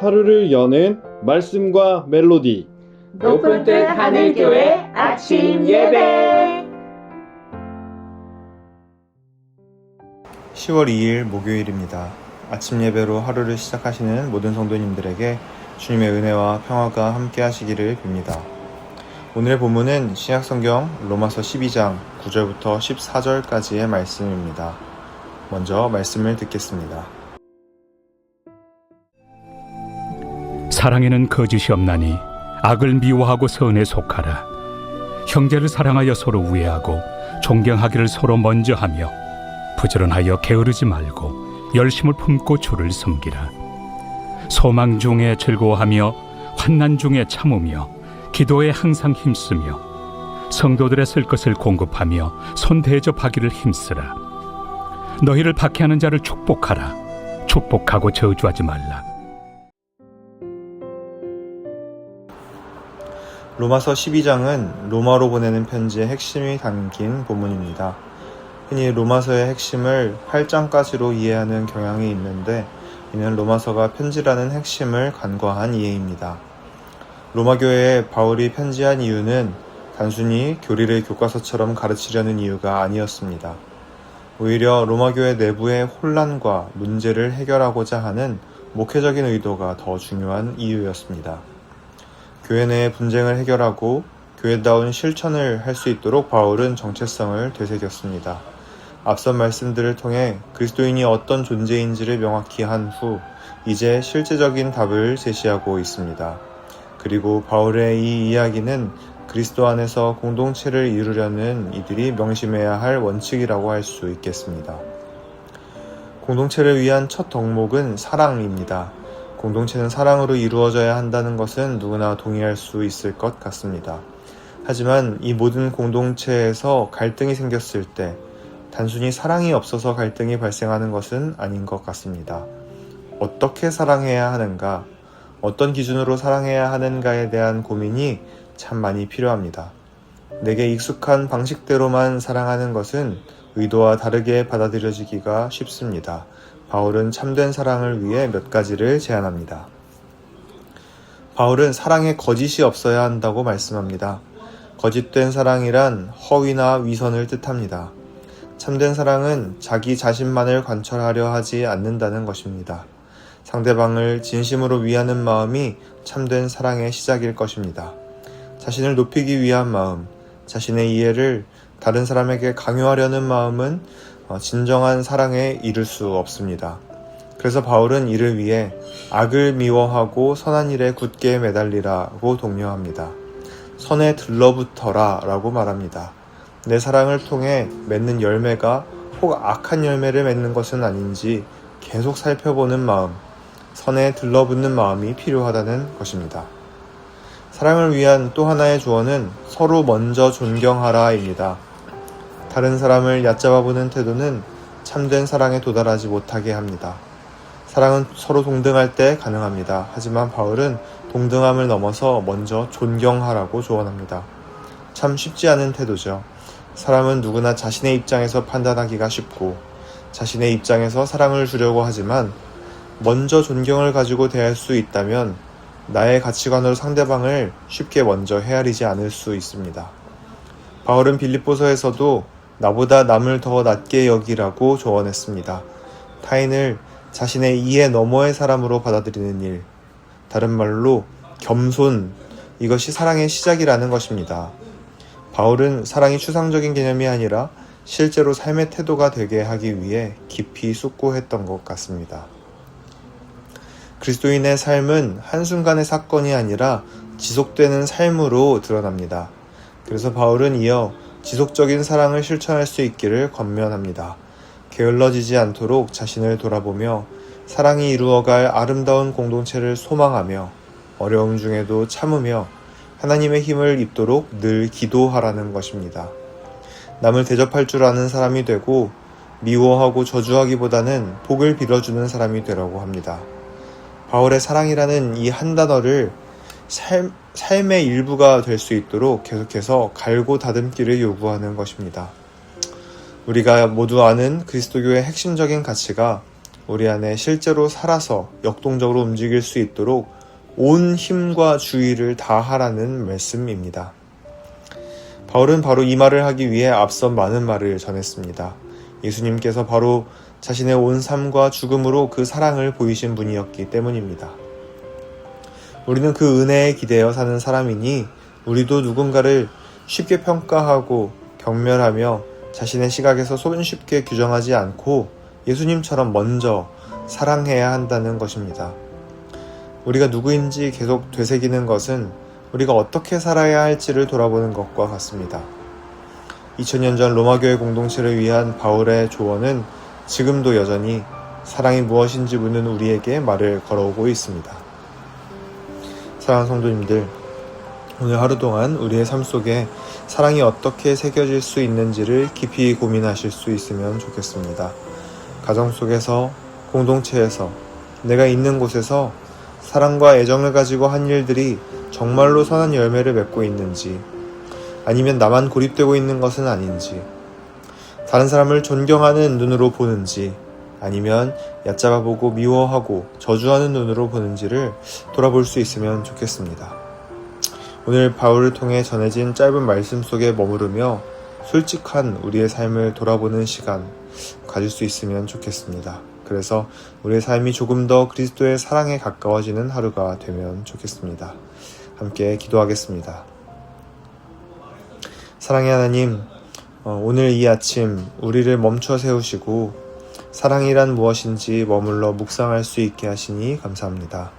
하루를 여는 말씀과 멜로디 높은 뜻 하늘교회 아침 예배 10월 2일 목요일입니다. 아침 예배로 하루를 시작하시는 모든 성도님들에게 주님의 은혜와 평화가 함께 하시기를 빕니다. 오늘의 본문은 신약성경 로마서 12장 9절부터 14절까지의 말씀입니다. 먼저 말씀을 듣겠습니다. 사랑에는 거짓이 없나니 악을 미워하고 선에 속하라. 형제를 사랑하여 서로 우애하고 존경하기를 서로 먼저 하며 부지런하여 게으르지 말고 열심을 품고 주를 섬기라. 소망 중에 즐거워하며 환난 중에 참으며 기도에 항상 힘쓰며 성도들의 쓸 것을 공급하며 손 대접하기를 힘쓰라. 너희를 박해하는 자를 축복하라. 축복하고 저주하지 말라 로마서 12장은 로마로 보내는 편지의 핵심이 담긴 본문입니다. 흔히 로마서의 핵심을 8장까지로 이해하는 경향이 있는데 이는 로마서가 편지라는 핵심을 간과한 이해입니다. 로마 교회에 바울이 편지한 이유는 단순히 교리를 교과서처럼 가르치려는 이유가 아니었습니다. 오히려 로마 교회 내부의 혼란과 문제를 해결하고자 하는 목회적인 의도가 더 중요한 이유였습니다. 교회 내의 분쟁을 해결하고 교회다운 실천을 할 수 있도록 바울은 정체성을 되새겼습니다. 앞선 말씀들을 통해 그리스도인이 어떤 존재인지를 명확히 한 후 이제 실제적인 답을 제시하고 있습니다. 그리고 바울의 이 이야기는 그리스도 안에서 공동체를 이루려는 이들이 명심해야 할 원칙이라고 할 수 있겠습니다. 공동체를 위한 첫 덕목은 사랑입니다. 공동체는 사랑으로 이루어져야 한다는 것은 누구나 동의할 수 있을 것 같습니다. 하지만 이 모든 공동체에서 갈등이 생겼을 때 단순히 사랑이 없어서 갈등이 발생하는 것은 아닌 것 같습니다. 어떻게 사랑해야 하는가, 어떤 기준으로 사랑해야 하는가에 대한 고민이 참 많이 필요합니다. 내게 익숙한 방식대로만 사랑하는 것은 의도와 다르게 받아들여지기가 쉽습니다. 바울은 참된 사랑을 위해 몇 가지를 제안합니다. 바울은 사랑에 거짓이 없어야 한다고 말씀합니다. 거짓된 사랑이란 허위나 위선을 뜻합니다. 참된 사랑은 자기 자신만을 관철하려 하지 않는다는 것입니다. 상대방을 진심으로 위하는 마음이 참된 사랑의 시작일 것입니다. 자신을 높이기 위한 마음, 자신의 이해를 다른 사람에게 강요하려는 마음은 어, 진정한 사랑에 이를 수 없습니다. 그래서 바울은 이를 위해 악을 미워하고 선한 일에 굳게 매달리라고 독려합니다. 선에 들러붙어라 라고 말합니다. 내 사랑을 통해 맺는 열매가 혹 악한 열매를 맺는 것은 아닌지 계속 살펴보는 마음, 선에 들러붙는 마음이 필요하다는 것입니다. 사랑을 위한 또 하나의 조언은 서로 먼저 존경하라입니다. 다른 사람을 얕잡아 보는 태도는 참된 사랑에 도달하지 못하게 합니다. 사랑은 서로 동등할 때 가능합니다. 하지만 바울은 동등함을 넘어서 먼저 존경하라고 조언합니다. 참 쉽지 않은 태도죠. 사람은 누구나 자신의 입장에서 판단하기가 쉽고 자신의 입장에서 사랑을 주려고 하지만 먼저 존경을 가지고 대할 수 있다면 나의 가치관으로 상대방을 쉽게 먼저 헤아리지 않을 수 있습니다. 바울은 빌립보서에서도 나보다 남을 더 낮게 여기라고 조언했습니다. 타인을 자신의 이해 너머의 사람으로 받아들이는 일, 다른 말로 겸손, 이것이 사랑의 시작이라는 것입니다. 바울은 사랑이 추상적인 개념이 아니라 실제로 삶의 태도가 되게 하기 위해 깊이 숙고했던 것 같습니다. 그리스도인의 삶은 한순간의 사건이 아니라 지속되는 삶으로 드러납니다. 그래서 바울은 이어 지속적인 사랑을 실천할 수 있기를 권면합니다. 게을러지지 않도록 자신을 돌아보며 사랑이 이루어갈 아름다운 공동체를 소망하며 어려움 중에도 참으며 하나님의 힘을 입도록 늘 기도하라는 것입니다. 남을 대접할 줄 아는 사람이 되고 미워하고 저주하기보다는 복을 빌어주는 사람이 되라고 합니다. 바울의 사랑이라는 이 한 단어를 삶, 삶의 일부가 될 수 있도록 계속해서 갈고 다듬기를 요구하는 것입니다. 우리가 모두 아는 그리스도교의 핵심적인 가치가 우리 안에 실제로 살아서 역동적으로 움직일 수 있도록 온 힘과 주의를 다하라는 말씀입니다. 바울은 바로 이 말을 하기 위해 앞선 많은 말을 전했습니다. 예수님께서 바로 자신의 온 삶과 죽음으로 그 사랑을 보이신 분이었기 때문입니다. 우리는 그 은혜에 기대어 사는 사람이니 우리도 누군가를 쉽게 평가하고 경멸하며 자신의 시각에서 손쉽게 규정하지 않고 예수님처럼 먼저 사랑해야 한다는 것입니다. 우리가 누구인지 계속 되새기는 것은 우리가 어떻게 살아야 할지를 돌아보는 것과 같습니다. 2000년 전 로마교회 공동체를 위한 바울의 조언은 지금도 여전히 사랑이 무엇인지 묻는 우리에게 말을 걸어오고 있습니다. 사랑하는 성도님들, 오늘 하루 동안 우리의 삶 속에 사랑이 어떻게 새겨질 수 있는지를 깊이 고민하실 수 있으면 좋겠습니다. 가정 속에서, 공동체에서, 내가 있는 곳에서 사랑과 애정을 가지고 한 일들이 정말로 선한 열매를 맺고 있는지, 아니면 나만 고립되고 있는 것은 아닌지, 다른 사람을 존경하는 눈으로 보는지, 아니면 얕잡아 보고 미워하고 저주하는 눈으로 보는지를 돌아볼 수 있으면 좋겠습니다. 오늘 바울을 통해 전해진 짧은 말씀 속에 머무르며 솔직한 우리의 삶을 돌아보는 시간 가질 수 있으면 좋겠습니다. 그래서 우리의 삶이 조금 더 그리스도의 사랑에 가까워지는 하루가 되면 좋겠습니다. 함께 기도하겠습니다. 사랑의 하나님, 어, 오늘 이 아침 우리를 멈춰 세우시고 사랑이란 무엇인지 머물러 묵상할 수 있게 하시니 감사합니다.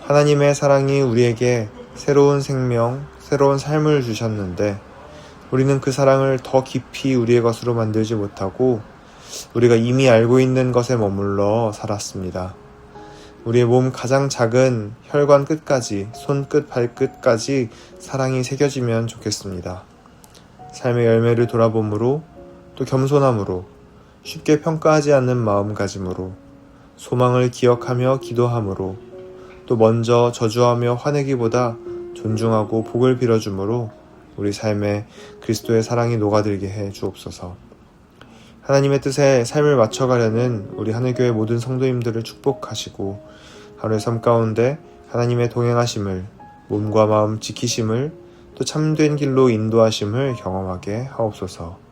하나님의 사랑이 우리에게 새로운 생명, 새로운 삶을 주셨는데 우리는 그 사랑을 더 깊이 우리의 것으로 만들지 못하고 우리가 이미 알고 있는 것에 머물러 살았습니다. 우리의 몸 가장 작은 혈관 끝까지, 손끝, 발끝까지 사랑이 새겨지면 좋겠습니다. 삶의 열매를 돌아봄으로 또 겸손함으로 쉽게 평가하지 않는 마음가짐으로 소망을 기억하며 기도함으로 또 먼저 저주하며 화내기보다 존중하고 복을 빌어주므로 우리 삶에 그리스도의 사랑이 녹아들게 해 주옵소서. 하나님의 뜻에 삶을 맞춰가려는 우리 하늘교회 모든 성도님들을 축복하시고 하루의 삶 가운데 하나님의 동행하심을 몸과 마음 지키심을 또 참된 길로 인도하심을 경험하게 하옵소서.